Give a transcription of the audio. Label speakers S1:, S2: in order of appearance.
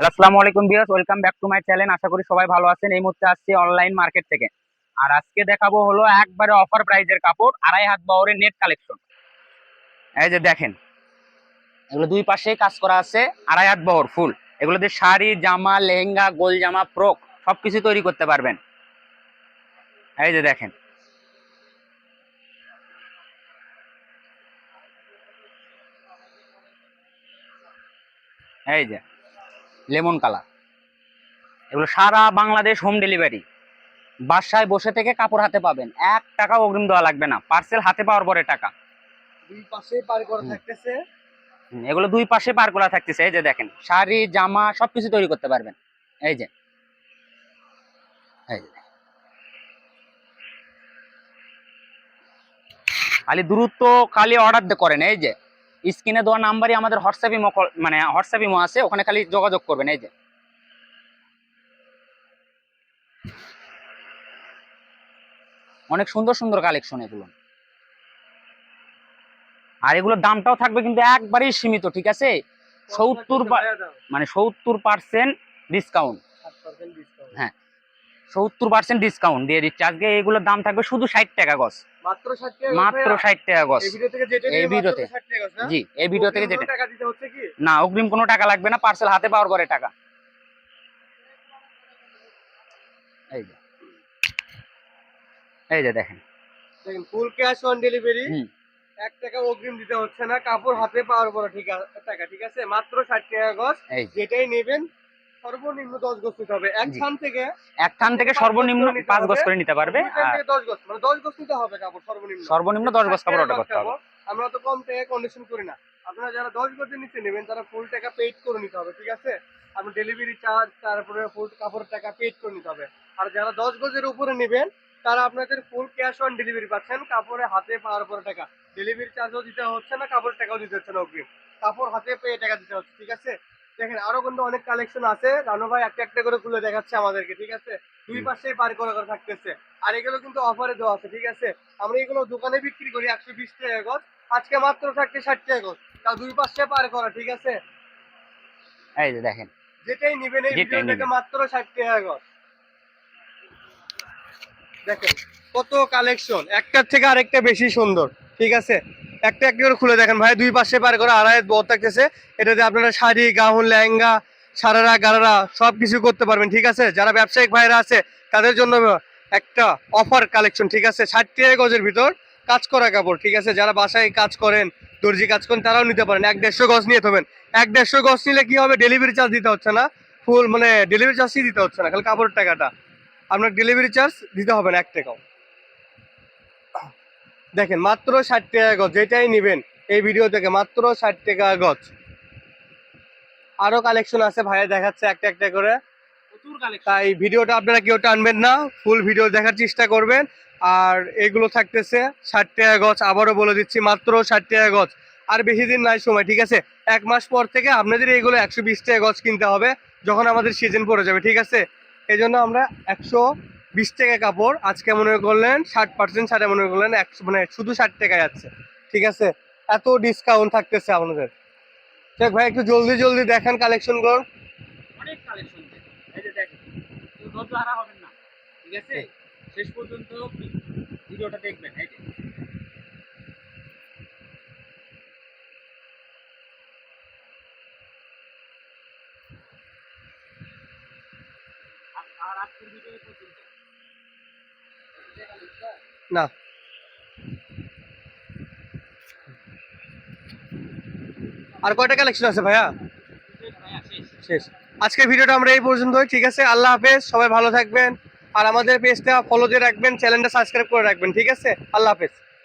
S1: Hello আসসালামু আলাইকুম viewers welcome back to my channel আশা করি সবাই ভালো আছেন। এই মুহূর্তে আসছি অনলাইন মার্কেট থেকে। আর আজকে দেখাবো হলো একবারে অফার প্রাইজের কাপড়, আড়াই হাত বহরের নেট কালেকশন এই যে দেখেন, এগুলো দুই পাশে কাজ করা আছে, আড়াই হাত বহর ফুল এগুলো দিয়ে শাড়ি, জামা, লেহেঙ্গা, গোল জামা ফ্রক সবকিছু তৈরি করতে পারবেন। এই যে দেখেন। এই যে। Lemon colour. এগুলো সারা বাংলাদেশ হোম ডেলিভারি বাসায় বসে থেকে কাপড় হাতে পাবেন। এক টাকা অগ্রিম দেওয়া লাগবে না। পার্সেল হাতে পাওয়ার পরে টাকা।
S2: দুই পাশে পার করা থাকতেছে।
S1: এগুলো দুই পাশে পার করা থাকতেছে। এই যে দেখেন শাড়ি জামা সবকিছু তৈরি করতে পারবেন। এই যে। এই যে। খালি দ্রুত খালি অর্ডার করেন। এই যে। স্ক্রিনে দেওয়া নাম্বারই আমাদের হোয়াটসঅ্যাপ ইমো মানে হোয়াটসঅ্যাপ ইমো আছে ওখানে খালি যোগাযোগ করবেন এই যে। অনেক সুন্দর সুন্দর কালেকশন এগুলো। আর এগুলোর দামটাও থাকবে কিন্তু একবারেই সীমিত ঠিক আছে? সত্তর মানে সত্তর পার্সেন্ট ডিসকাউন্ট হ্যাঁ। সত্তর পার্সেন্ট ডিসকাউন্ট দিয়ে দিচ্ছে। আজকে এগুলোর দাম থাকবে শুধু ষাট টাকা গজ।
S2: মাত্র 60 টাকা
S1: মাত্র ষাট টাকা গজ।
S2: এই
S1: ভিডিওতে।
S2: মাত্র 60 টাকা না?
S1: জি এই ভিডিও থেকে যেটা। না অগ্রিম কোনো টাকা লাগবে না পার্সেল হাতে পাওয়ার পরে টাকা। এই যে। এই যে দেখেন।
S2: দেখেন ফুল ক্যাশ অন ডেলিভারি এক টাকা অগ্রিম দিতে হচ্ছে না কাপড় হাতে পাওয়ার পর ঠিক আছে টাকা ঠিক আছে? মাত্র 60 টাকা গজ যেটাই নেবেন সর্বনিম্ন 10 গজ নিতে হবে। এক। খান থেকে
S1: এক থান থেকে সর্বনিম্ন
S2: নিতে
S1: পাঁচ গজ করে নিতে পারবে। আর
S2: 10 গজ মানে 10 গজ নিতে হবে কাপড় সর্বনিম্ন।
S1: সর্বনিম্ন দশ গজ কাপড় অর্ডার করতে হবে।
S2: আমরা তো কম টাকা কন্ডিশন করি না। আপনারা যারা দশ গজের নিচে নেবেন তারা ফুল টাকা পেড করে নিতে হবে ঠিক আছে? আপনি ডেলিভারি চার্জ তারপরে ফুল কাপড়ের টাকা পেড করে নিতে হবে। আর যারা দশ গজের উপরে নেবেন তারা আপনাদের ফুল ক্যাশ অন ডেলিভারি পাচ্ছেন কাপড়ে হাতে পাওয়ার পরে টাকা। ডেলিভারি চার্জও দিতে হচ্ছে না কাপড়ের টাকাও দিতে হচ্ছে না অগ্রিম। কাপড় হাতে পেয়ে টাকা দিতে হচ্ছে ঠিক আছে? দেখেন আরও কিন্তু অনেক কালেকশন আছে। রানু ভাই একটা একটা করে খুলে দেখাচ্ছে আমাদেরকে ঠিক আছে? দুই পাশে পার করে করে থাকতেছে। আর এগুলো কিন্তু অফারে দেওয়া আছে ঠিক আছে? আমরা এগুলো দোকানে বিক্রি করি একশো বিশ টাকা গজ আজকে মাত্র থাকছে ষাট টাকা গজ। তাও দুই পাশে পার করা ঠিক আছে?
S1: এই যে দেখেন।
S2: যেটাই নিবেন এই
S1: যেটাই
S2: ভিডিও থেকে মাত্র ষাট টাকা গজ। দেখেন কত কালেকশন একটার থেকে আরেকটা বেশি সুন্দর ঠিক আছে? একটা একটা করে খুলে দেখেন ভাই, দুই পাশে পার করে আড়াই বহর থাকতেছে। এটাতে আপনারা শাড়ি, গাউন, লেহেঙ্গা, সারারা, গারারা সব কিছু করতে পারবেন, ঠিক আছে? যারা ব্যবসায়িক ভাইরা আছে, তাদের জন্য একটা অফার কালেকশন ঠিক আছে? ষাট টাকা গজের ভিতর কাজ করা কাপড়, ঠিক আছে? যারা বাসায় কাজ করেন, দর্জি কাজ করেন, তারাও নিতে পারেন। এক দেড়শো গজ নিয়ে থাকবেন এক দেড়শো গজ নিলে কি হবে? ডেলিভারি চার্জ দিতে হচ্ছে না। ফুল মানে ডেলিভারি চার্জই দিতে হচ্ছে না, খালি কাপড়ের টাকাটা। আপনার ডেলিভারি চার্জ দিতে হবে না এক টাকাও। দেখেন মাত্র ষাট টাকা গজ যেটাই নেবেন এই ভিডিও থেকে মাত্র ষাট টাকা গজ। আরও কালেকশন আছে ভাইয়া দেখাচ্ছে একটা একটা করে। তাই ভিডিওটা আপনারা কেউ টানবেন না ফুল ভিডিও দেখার চেষ্টা করবেন। আর এগুলো থাকতেছে ষাট টাকা গজ আবারও বলে দিচ্ছি মাত্র ষাট টাকা গজ। আর বেশি দিন নাই সময় ঠিক আছে? এক মাস পর থেকে আপনাদের এগুলো একশো বিশ টাকা গজ কিনতে হবে যখন আমাদের সিজন পড়ে যাবে ঠিক আছে? এই জন্য আমরা একশো বিশ টাকা কাপড়, আজকে মনে করলেন ষাট পার্সেন্ট ছাড়ে মনে করলেন একশো মানে শুধু ষাট টাকা যাচ্ছে। ঠিক আছে? এত ডিসকাউন্ট থাকতেছে আপনাদের। দেখ ভাই, একটু জলদি জলদি দেখান কালেকশনগুলো
S1: কালেকশন এই আর আজকের ভিডিও পর্যন্ত
S2: না। আর কয়টা কালেকশন আছে ভাইয়া? শেষ। আজকের ভিডিওটা আমরা এই পর্যন্তই, ঠিক আছে? আল্লাহ হাফেজ, সবাই ভালো থাকবেন। আর আমাদের পেজটা ফলো দিয়ে রাখবেন চ্যানেলটা সাবস্ক্রাইব করে রাখবেন, ঠিক আছে? আল্লাহ হাফেজ।